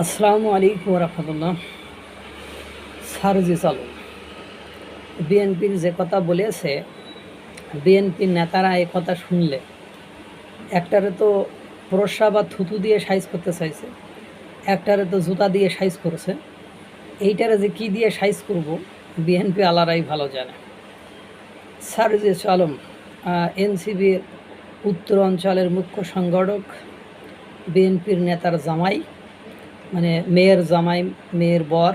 আসসালামু আলাইকুম রহমতুল্লাহ। সারজি চালু। বিএনপির যে কথা বলেছে, বিএনপির নেতারা এই কথা শুনলে, একটারে তো প্রসা বা থুতু দিয়ে সাইজ করতে চাইছে, একটারে তো জুতা দিয়ে সাইজ করেছে। এইটারে যে কি দিয়ে সাইজ করব, বিএনপি আলারাই ভালো জানে। সারজি আলম এনসিবির উত্তর অঞ্চলের মুখ্য সংগঠক, বিএনপির নেতার জামাই। মানে মেয়ের জামাই, মেয়ের বর,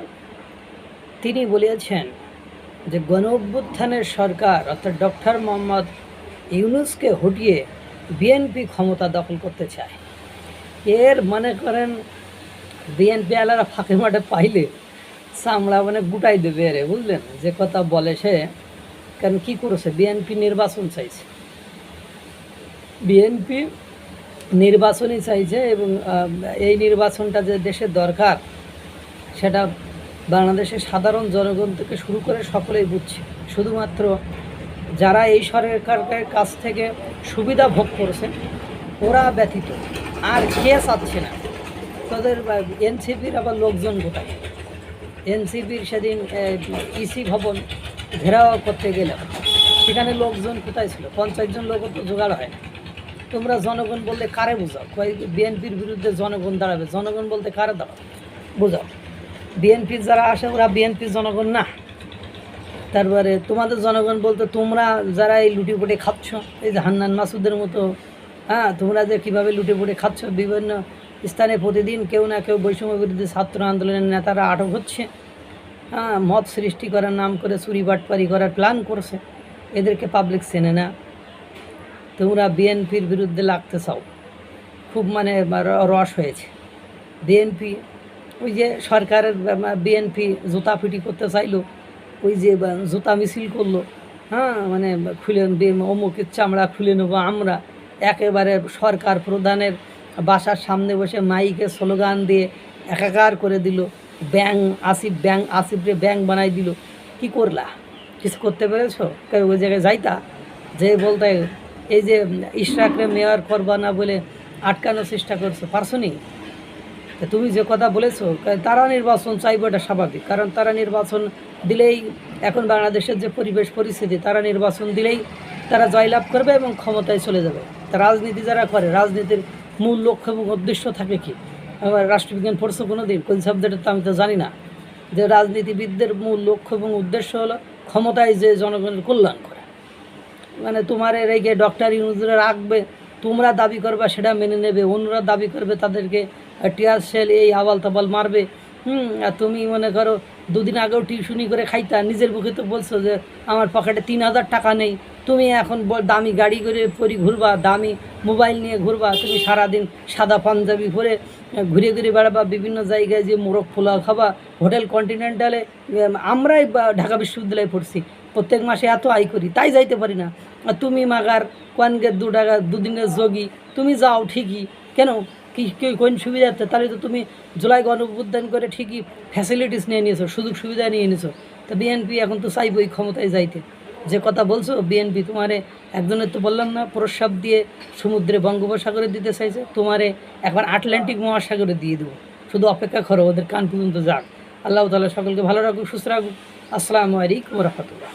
তিনি বলেছেন যে গণ অভ্যুত্থানের সরকার অর্থাৎ ডক্টর মোহাম্মদ ইউনুসকে হটিয়ে বিএনপি ক্ষমতা দখল করতে চায়। এর মনে করেন বিএনপি আলারা ফাঁকে মাঠে পাইলে চামড়া মানে গুটাই দেবে রে, বুঝলেন? যে কথা বলে সে, কারণ কী করেছে? বিএনপি নির্বাচন চাইছে। বিএনপি নির্বাচনই চাইছে এবং এই নির্বাচনটা যে দেশের দরকার, সেটা বাংলাদেশের সাধারণ জনগণ থেকে শুরু করে সকলেই বুঝছে। শুধুমাত্র যারা এই সরকারের কাছ থেকে সুবিধা ভোগ করেছে ওরা ব্যতীত আর খেয়ে চাচ্ছে না। তাদের এনসিপির আবার লোকজন গোটায় এনসিপির সেদিন ইসি ভবন ঘেরাও করতে গেলাম। সেখানে লোকজন কোথায় ছিল? পঞ্চাশ জন লোক তো জোগাড় হয় না। তোমরা জনগণ বলতে কারে বোঝাও? বিএনপির বিরুদ্ধে জনগণ দাঁড়াবে? জনগণ বলতে কারে দাঁড়াবে? বোঝাও। বিএনপির যারা আসে, ওরা বিএনপির জনগণ না। তারপরে তোমাদের জনগণ বলতে তোমরা যারা এই লুটি পুটে খাচ্ছ, এই যে হান্নান মাসুদের মতো হ্যাঁ তোমরা যে কীভাবে লুটে পুটে খাচ্ছ, বিভিন্ন স্থানে প্রতিদিন কেউ না কেউ বৈষম্য বিরুদ্ধে ছাত্র আন্দোলনের নেতারা আটক হচ্ছে। হ্যাঁ মত সৃষ্টি করার নাম করে চুরি বাটপারি করার প্ল্যান করছে। এদেরকে পাবলিক চেনে না। তোমরা বিএনপির বিরুদ্ধে লাগতে চাও। খুব মানে র- রস হয়েছে। বিএনপি, ওই যে সরকারের বিএনপি জুতা পিটি করতে চাইলো, ওই যে জুতা মিছিল করল হ্যাঁ মানে খুলে অমুকের চামড়া খুলে নেব আমরা। একেবারে সরকার প্রধানের বাসার সামনে বসে মাইকে স্লোগান দিয়ে একাকার করে দিল। ব্যাং আসিফ, ব্যাং আসিফরে ব্যাং বানাই দিল। কি করলা? কিছু করতে পেরেছ? ওই জায়গায় যাইতা? যে বলতে এই যে ইশরাকরে মেয়র করবা না বলে আটকানোর চেষ্টা করছ, পারছ নি? তা তুমি যে কথা বলেছ তারা নির্বাচন চাইব এটা স্বাভাবিক, কারণ তারা নির্বাচন দিলেই এখন বাংলাদেশের যে পরিবেশ পরিস্থিতি, তারা নির্বাচন দিলেই তারা জয়লাভ করবে এবং ক্ষমতায় চলে যাবে। তা রাজনীতি যারা করে, রাজনীতির মূল লক্ষ্য এবং উদ্দেশ্য থাকে কি? আমার রাষ্ট্রবিজ্ঞান পড়ছো কোনো দিন কোন সাবজেক্টে তো আমি তো জানি না। যে রাজনীতিবিদদের মূল লক্ষ্য এবং উদ্দেশ্য হলো ক্ষমতায় যে জনগণের কল্যাণ করা। মানে তোমার রেগে ডক্টর ইউনুজরা রাখবে, তোমরা দাবি করবে সেটা মেনে নেবে, অন্যরা দাবি করবে তাদেরকে টিয়ার সেল এই আবাল তাবাল মারবে। হুম, আর তুমি মনে করো দুদিন আগেও টিউশনি করে খাইতা, নিজের মুখে তো বলছো যে আমার পকেটে তিন হাজার টাকা নেই। তুমি এখন দামি গাড়ি করে পরি ঘুরবা, দামি মোবাইল নিয়ে ঘুরবা, তুমি সারাদিন সাদা পাঞ্জাবি পরে ঘুরে ঘুরে বেড়াবা, বিভিন্ন জায়গায় যে মোরগ পোলাও খাবা, হোটেল কন্টিনেন্টালে আমরাই ঢাকা বিশ্ববিদ্যালয়ে পড়ছি। প্রত্যেক মাসে এত আয় করি, তাই যাইতে পারি না। তুমি মাগার কোয়ানগের দু টাকা দুদিনের যোগী, তুমি যাও ঠিকই। কেন? কি কি, কোন সুবিধা আছে তাহলে তো তুমি জুলাই গণঅভ্যুত্থান করে ঠিকই ফ্যাসিলিটিস নিয়ে নিয়েছো, সুযোগ সুবিধা নিয়ে নিয়েছো। তো বিএনপি এখন তো চাইবই ক্ষমতায় যাইতে। যে কথা বলছো বিএনপি তোমারে একজনের তো বললাম না, প্রস্রাব দিয়ে সমুদ্রে বঙ্গোপসাগরে দিতে চাইছে, তোমারে এখন আটলান্টিক মহাসাগরে দিয়ে দেবো। শুধু অপেক্ষা করো, ওদের কান পর্যন্ত যাক। আল্লাহ তালা সকলকে ভালো রাখুক, সুস্থ রাখুক। আসসালামু আলাইকুম রহমতুল্লাহ।